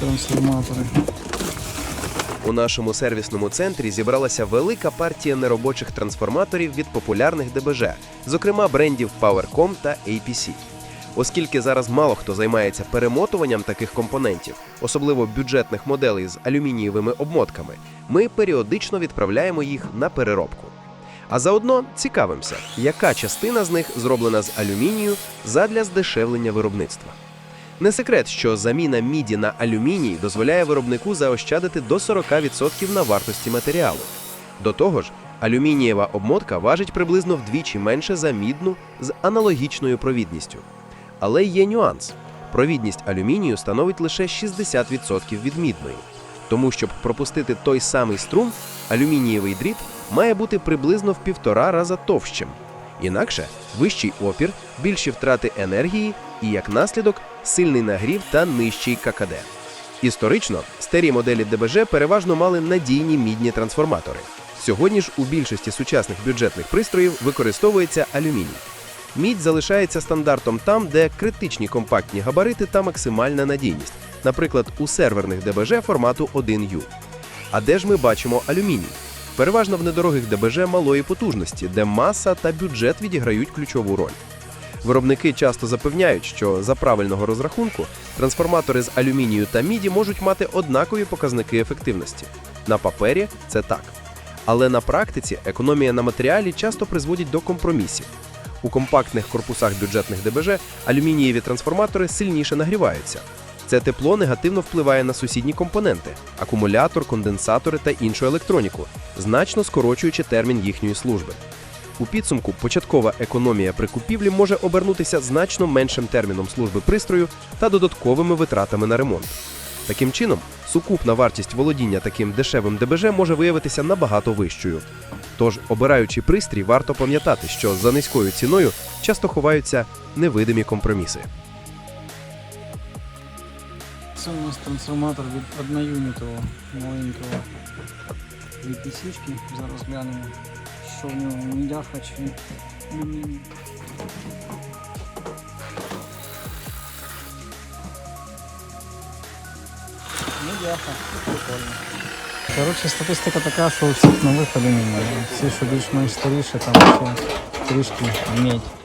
Трансформатори. У нашому сервісному центрі зібралася велика партія неробочих трансформаторів від популярних ДБЖ, зокрема брендів PowerCom та APC. Оскільки зараз мало хто займається перемотуванням таких компонентів, особливо бюджетних моделей з алюмінієвими обмотками, ми періодично відправляємо їх на переробку. А заодно цікавимося, яка частина з них зроблена з алюмінію задля здешевлення виробництва. Не секрет, що заміна міді на алюміній дозволяє виробнику заощадити до 40% на вартості матеріалу. До того ж, алюмінієва обмотка важить приблизно вдвічі менше за мідну з аналогічною провідністю. Але є нюанс: провідність алюмінію становить лише 60% від мідної. Тому, щоб пропустити той самий струм, алюмінієвий дріт має бути приблизно в півтора раза товщим. Інакше вищий опір, більші втрати енергії і, як наслідок, сильний нагрів та нижчий ККД. Історично старі моделі ДБЖ переважно мали надійні мідні трансформатори. Сьогодні ж у більшості сучасних бюджетних пристроїв використовується алюміній. Мідь залишається стандартом там, де критичні компактні габарити та максимальна надійність, наприклад, у серверних ДБЖ формату 1U. А де ж ми бачимо алюміній? Переважно в недорогих ДБЖ малої потужності, де маса та бюджет відіграють ключову роль. Виробники часто запевняють, що за правильного розрахунку трансформатори з алюмінію та міді можуть мати однакові показники ефективності. На папері це так. Але на практиці економія на матеріалі часто призводить до компромісів. У компактних корпусах бюджетних ДБЖ алюмінієві трансформатори сильніше нагріваються. Це тепло негативно впливає на сусідні компоненти акумулятор, конденсатори та іншу електроніку, значно скорочуючи термін їхньої служби. У підсумку початкова економія при купівлі може обернутися значно меншим терміном служби пристрою та додатковими витратами на ремонт. Таким чином, сукупна вартість володіння таким дешевим ДБЖ може виявитися набагато вищою. Тож, обираючи пристрій, варто пам'ятати, що за низькою ціною часто ховаються невидимі компроміси. Це у нас трансформатор від одноюнітового маленького від тисячки. Зараз глянемо, що в нього мідяха чи алюміній. Мідяха, прикольно. Коротше, статистика така, що у всіх на виході немає. Всі, що більш-менш старіше, там ще трішки медь.